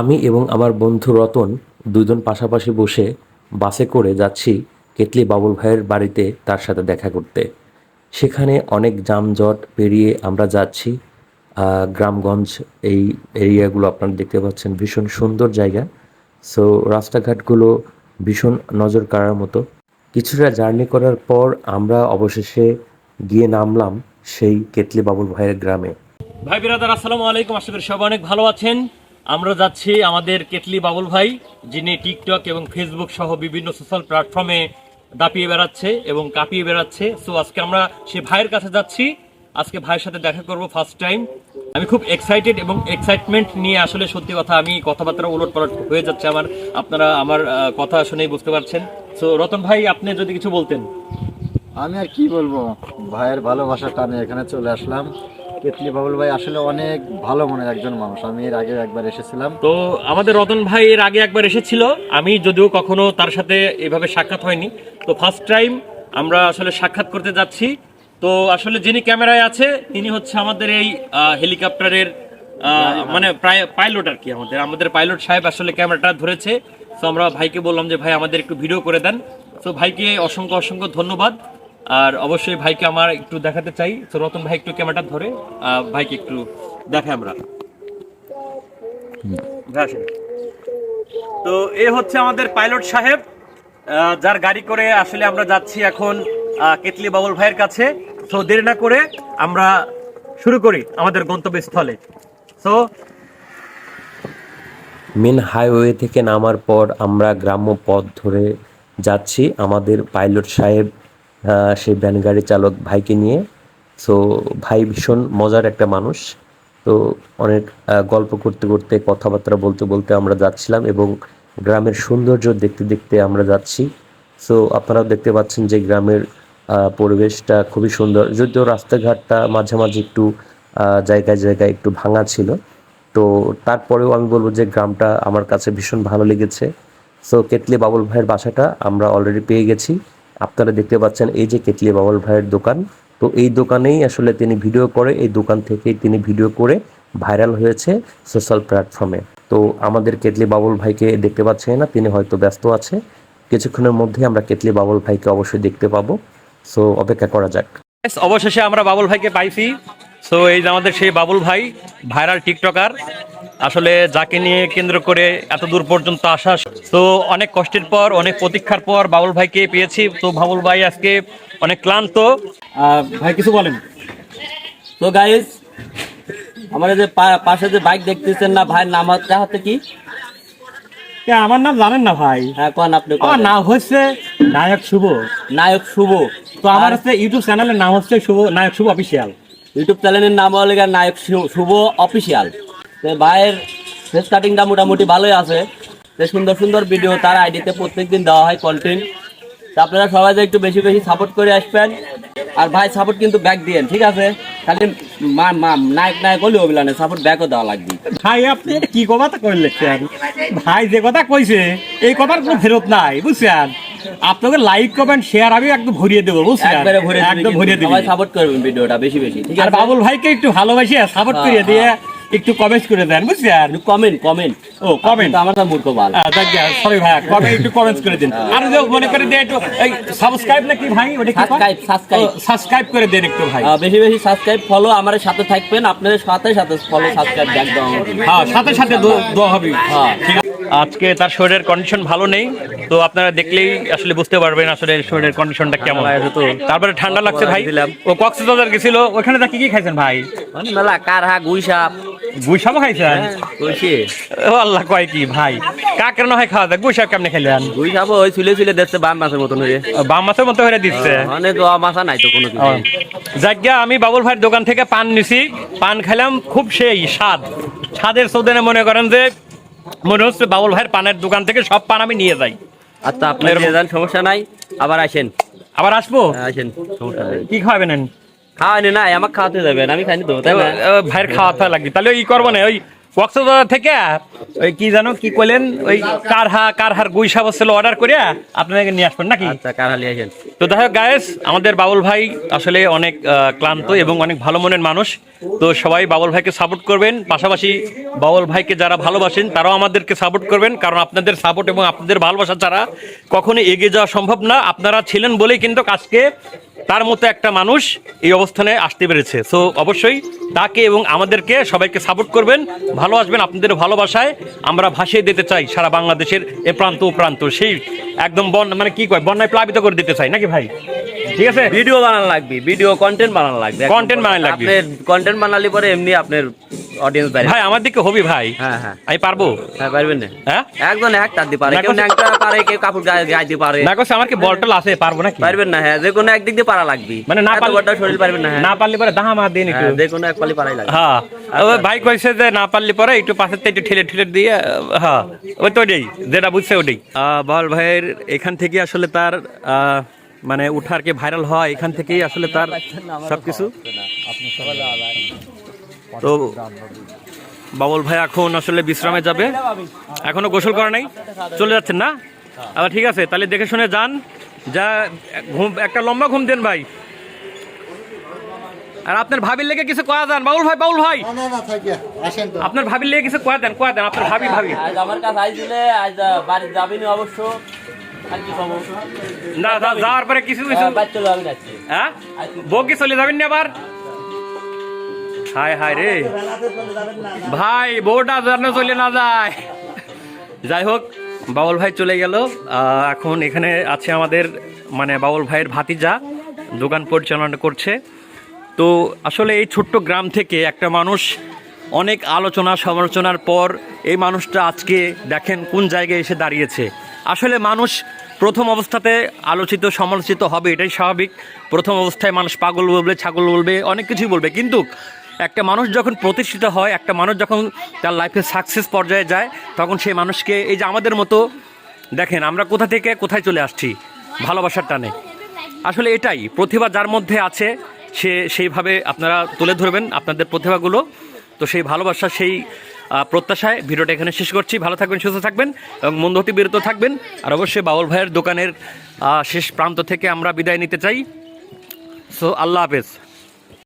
আমি এবং আমার বন্ধু রতন দুজন পাশাপাশি বসে বাসে করে যাচ্ছি কেতলি বাবুল ভাইয়ের বাড়িতে তার সাথে দেখা করতে। সেখানে অনেক যানজট পেরিয়ে আমরা যাচ্ছি। গ্রামগঞ্জ এই এরিয়াগুলো আপনারা দেখতে পাচ্ছেন, ভীষণ সুন্দর জায়গা। সো, রাস্তাঘাটগুলো ভীষণ নজর কাড়ার মতো। কিছুটা জার্নি করার পর আমরা অবশেষে গিয়ে নামলাম সেই কেতলি বাবুল ভাইয়ের গ্রামে। ভাই, বিরাদার, আসসালামু আলাইকুম। আশা করি সবাই অনেক ভালো আছেন। আমরা যাচ্ছি আমাদের কেটলি বাবুল ভাই, যিনি টিকটক এবং ফেসবুক সহ বিভিন্ন সোশ্যাল প্ল্যাটফর্মে দাপিয়ে বেড়াচ্ছে এবং কাঁপিয়ে বেড়াচ্ছে। সো আজকে আমরা সে ভাইয়ের কাছে যাচ্ছি। আজকে ভাইয়ের সাথে দেখা করব ফার্স্ট টাইম আমি খুব এক্সাইটেড এবং এক্সাইটমেন্ট নিয়ে আসলে সত্যি কথা আমি কথাবার্তা উলট পালট হয়ে যাচ্ছে আমার। আপনারা আমার কথা শুনেই বুঝতে পারছেন। সো রতন ভাই, আপনি যদি কিছু বলতেন। আমি আর কি বলব? ভাইয়ের ভালোবাসার টানে এখানে চলে আসলাম। কেতলি বাবুল ভাই আসলে অনেক ভালো মনের একজন মানুষ। আমি এর আগে একবার এসেছিলাম। তো আমাদের রতন ভাই এর আগে একবার এসেছিল। আমি যদিও কখনো তার সাথে এভাবে সাক্ষাৎ হয়নি। তো ফার্স্ট টাইম আমরা আসলে সাক্ষাৎ করতে যাচ্ছি। তো আসলে যিনি ক্যামেরায় আছে তিনি হচ্ছে আমাদের এই হেলিকপ্টারের মানে প্রায় পাইলট আর কি আমাদের। আমাদের পাইলট সাহেব আসলে ক্যামেরাটা ধরেছে। তো আমরা ভাইকে বললাম যে ভাই আমাদের একটু ভিডিও করে দেন। তো ভাইকে অসংখ্য অসংখ্য ধন্যবাদ। আর অবশ্যই ভাইকে আমার একটু দেখাতে চাই। তো রতন ভাই একটু ক্যামেরাটা ধরে ভাইকে একটু দেখাই আমরা। তো এ হচ্ছে আমাদের পাইলট সাহেব যার গাড়ি করে আসলে আমরা যাচ্ছি এখন কেতলি বাবুল ভাইয়ের কাছে। তো দেরি না করে আমরা শুরু করি আমাদের গন্তব্যস্থলে। তো মেন হাইওয়ে থেকে নামার পর আমরা গ্রাম্য পথ ধরে যাচ্ছি আমাদের পাইলট সাহেব। সেই ভ্যান গাড়ি চালক ভাইকে নিয়ে। সো ভাই ভীষণ মজার একটা মানুষ। তো অনেক গল্প করতে করতে, কথাবার্তা বলতে বলতে আমরা যাচ্ছিলাম এবং গ্রামের সৌন্দর্য দেখতে দেখতে আমরা যাচ্ছি। সো আপনারাও দেখতে পাচ্ছেন যে গ্রামের পরিবেশটা খুবই সুন্দর। যদিও রাস্তাঘাটটা মাঝে মাঝে একটু জায়গায় জায়গায় একটু ভাঙা ছিল। তো তারপরেও আমি বলব যে গ্রামটা আমার কাছে ভীষণ ভালো লেগেছে। সো কেতলি বাবুল ভাইয়ের বাসাটা আমরা অলরেডি পেয়ে গেছি। আপনারা দেখতে পাচ্ছেন এই যে কেতলি বাবুল ভাইয়ের দোকান। তো এই দোকানেই আসলে তিনি ভিডিও করে, এই দোকান থেকেই তিনি ভিডিও করে ভাইরাল হয়েছে সোশ্যাল প্ল্যাটফর্মে তো আমাদের কেতলি বাবুল ভাইকে দেখতে পাচ্ছি না, তিনি হয়তো ব্যস্ত আছে। কিছুক্ষণের মধ্যে আমরা কেতলি বাবুল ভাইকে অবশ্যই দেখতে পাবো। সো অপেক্ষা করা যাক। অবশেষে আমরা বাবুল ভাইকে পাইছি। সো এই যে আমাদের সেই বাবুল ভাই ভাইরাল টিকটকার আসলে যাকে নিয়ে কেন্দ্র করে এত দূর পর্যন্ত আসা তো অনেক কষ্টের পর অনেক প্রতীক্ষার পর বাবুল ভাইকে পেয়েছি। তো বাবুল ভাই আজকে অনেক ক্লান্ত। ভাই কিছু বলেন? তো গাইস আমার যে পাশে যে বাইক দেখতেছেন না ভাইয়ের নাম হচ্ছে কি? আমার নাম জানেন না ভাই? হ্যাঁ কোন আপনি? আমার নাম হচ্ছে নায়ক শুভ। নায়ক শুভ। তো আমার হচ্ছে ইউটিউব চ্যানেলের নাম হচ্ছে শুভ নায়ক শুভ অফিসিয়াল ইউটিউব চ্যানেলের নাম হলো নায়ক শুভ অফিসিয়াল ভাইয়ের ফেস কাটিংটা মোটামুটি ভালোই আছে। তো সুন্দর সুন্দর ভিডিও তার আইডিতে প্রত্যেকদিন দেওয়া হয় কন্টেন্ট তো আপনারা সবাই একটু বেশি বেশি সাপোর্ট করে আসবেন। আর ভাই সাপোর্ট কিন্তু ব্যাক দিয়েন ঠিক আছে? খালি মা- মা- নায়ক নায়ক হলেও হবে না সাপোর্ট ব্যাকও দেওয়া লাগবে। ভাই আপনি কি কথা কইলেন ভাই যে কথা কইছে এই কথার কোনো ফেরত নাই বুঝছেন? আপনাকে লাইক কমেন্ট শেয়ার আমি একদম ভরিয়ে দেবো বুঝছেন? একদম ভরিয়ে দিবি সাপোর্ট করবেন ভিডিওটা বেশি বেশি ঠিক আর বাবুল ভাইকে একটু ভালোবাসে সাপোর্ট করিয়ে দিয়ে। একটু কমেন্ট করে দেন বুঝছেন? কমেন্ট কমেন্ট ও কমেন্ট আমার তো মূর্খ বাল। সরি ভাই কবে একটু কমেন্ট করে দিন। আর যে মনে করে দিয়ে একটু সাবস্ক্রাইব নাকি ভাই ওটা কি Subscribe, subscribe. সাবস্ক্রাইব করে দেন একটু ভাই। বেশি বেশি সাবস্ক্রাইব ফলো আমার সাথে থাকবেন আপনাদের সাথে সাথে ফলো সাবস্ক্রাইব ব্যাক দেওয়া হ্যাঁ সাথে সাথে দোয়া হবে। হ্যাঁ। ঠিক আছে। আজকে তার শরীরের কন্ডিশন ভালো নেই তো আপনারা দেখলেই আসলে বুঝতে পারবেন আসলে শরীরের কন্ডিশনটা কেমন। আছে তো তারপরে ঠান্ডা লাগছে ভাই। ও কক্সবাজার গেছিল ওখানে তা কি কি খাইছেন ভাই? মানে মেলা কারহা গুইসাপ খাইছেন কইছি ও আল্লাহ কয় কি ভাই। কাকের নয় খাওয়া যায় গুইসাব কেমনে খাইলেন গুইসাপ ওই চুলে দেখতে বাম মাছের মতন হয়ে বাম মাছের মতো করে দিচ্ছে? মানে তো মাছা নাই তো কোনো কিছু যাজ্ঞা আমি বাবুল ভাইয়ের দোকান থেকে পান নিছি। পান খেলাম খুব সেই স্বাদ। স্বাদের সৌদানে মনে করেন যে মনে হচ্ছে বাবুল ভাইয়ের পানের দোকান থেকে সব পান আমি নিয়ে যাই। আচ্ছা আপনি দিয়ে যান সমস্যা নাই। আবার আসেন। আবার আসব? আসেন সমস্যা নাই। কি খাওয়াবেন খাওয়ানি নাই, আমাকে খাওয়াতে যাবেন, আমি খাইনি তো, তাই না? ভাইয়ের খাওয়াতে লাগবে। তাহলে ই করব না, ওই কক্সবাজার থেকে ওই কি জানো কি কইলেন? ওই কারহা কারহার গুই সাব ছিল অর্ডার করে আপনাকে নিয়ে আসবেন নাকি? আচ্ছা কারালি আসেন। তো দেখো গায়েস আমাদের বাবুল ভাই আসলে অনেক ক্লান্ত এবং অনেক ভালো মনের মানুষ। তো সবাই বাবুল ভাইকে সাপোর্ট করবেন। পাশাপাশি বাবুল ভাইকে যারা ভালোবাসেন তারাও আমাদেরকে সাপোর্ট করবেন। কারণ আপনাদের সাপোর্ট এবং আপনাদের ভালোবাসা ছাড়া কখনো এগিয়ে যাওয়া সম্ভব না। আপনারা ছিলেন বলেই কিন্তু আজকে তার মতো একটা মানুষ এই অবস্থানে আসতে পেরেছে। সো অবশ্যই তাকে এবং আমাদেরকে সবাইকে সাপোর্ট করবেন। ভালোবাসবেন আপনাদের ভালোবাসায়। আমরা ভাসিয়ে দিতে চাই সারা বাংলাদেশের এ প্রান্ত ও প্রান্ত। সেই একদম বন মানে কি কয় বন্যায় প্লাবিত করে দিতে চাই নাকি ভাই? ঠিক আছে? ভিডিও বানানো লাগবে ভিডিও কন্টেন্ট বানানো লাগবে। কন্টেন্ট বানানো লাগবে। কন্টেন্ট বানালে পরে এমনি আপনার অডিয়েন্স বাইরে। ভাই আমার দিকে হবি ভাই। হ্যাঁ হ্যাঁ। আমি পারব? হ্যাঁ পারবেন না। হ্যাঁ? একজন এক তার দিয়ে পারে কেউ ন্যাংটা পারে কেউ কাপড় গায়ে গাইতে পারে। না করছে আমার কি বলটল আছে পারব নাকি? পারবেন না হ্যাঁ যে কোনো একদিক দিয়ে পারা লাগবে। মানে না পারলে- বড়টা শরীর পারবেন না হ্যাঁ। না পারলে পরে দাহা মা দিন একটু হ্যাঁ, যে কোনো এক পালি পারাই লাগবে। হ্যাঁ। ওই ভাই কইছে যে না পারলে পরে একটু পাশের থেকে একটু ঠেলে ঠেলে দিয়ে হ্যাঁ ওই তো ওটাই যেটা বুঝছে ওটাই বল ভাইয়ের এখান থেকে আসলে তার আহ, মানে উঠার কে ভাইরাল হয় এখান থেকেই আসলে তার সবকিছু? তো বাবুল ভাই এখন আসলে বিশ্রামে যাবে। এখনও গোসল করা নাই। চলে যাচ্ছেন না? আবার ঠিক আছে তাহলে দেখে শুনে যান। যা ঘুম একটা লম্বা ঘুম দেন ভাই। আর আপনার ভাবির লেগে কিছু কয়া দেন বাউল ভাই বাউল ভাই। না না থাকে আসেন তো। আপনার ভাবির লেগে কিছু কয়া দেন কয়া দেন আপনার ভাবি ভাবি। আজ আমার কাছে আইছিলে আজ বাড়ি যাবিনি অবশ্য। আর কি খবর? না যাওয়ার পরে কিছু কিছু হ্যাঁ বউ কি চলে যাবেন না আবার? হায় হায় রে। ভাই বউটা যেন চলে না যায়। যাই হোক বাবুল ভাই চলে গেল। এখন এখানে আছে আমাদের মানে বাবুল ভাইয়ের ভাতিজা, দোকান পরিচালনা করছে। তো আসলে এই ছোট্ট গ্রাম থেকে একটা মানুষ অনেক আলোচনা, সমালোচনার পর এই মানুষটা আজকে দেখেন কোন জায়গায় এসে দাঁড়িয়েছে। আসলে মানুষ প্রথম অবস্থাতে আলোচিত, সমালোচিত হবে, এটাই স্বাভাবিক। প্রথম অবস্থায় মানুষ পাগল বলবে, ছাগল বলবে, অনেক কিছুই বলবে। কিন্তু একটা মানুষ যখন প্রতিষ্ঠিত হয়, একটা মানুষ যখন তার লাইফে সাকসেস পর্যায়ে যায়, তখন সেই মানুষকে এই যে আমাদের মতো, দেখেন আমরা কোথা থেকে কোথায় চলে আসছি, ভালোবাসার টানে। আসলে এটাই, প্রতিভা যার মধ্যে আছে, সে সেইভাবে আপনারা তুলে ধরবেন আপনাদের প্রতিভাগুলো। তো সেই ভালোবাসা, সেই প্রত্যাশায় ভিডিওটা এখানে শেষ করছি। ভালো থাকবেন, সুস্থ থাকবেন এবং মন্দ হতে বিরত থাকবেন। আর অবশ্যই বাউল ভাইয়ের দোকানের শেষ প্রান্ত থেকে আমরা বিদায় নিতে চাই। সো আল্লাহ হাফেজ।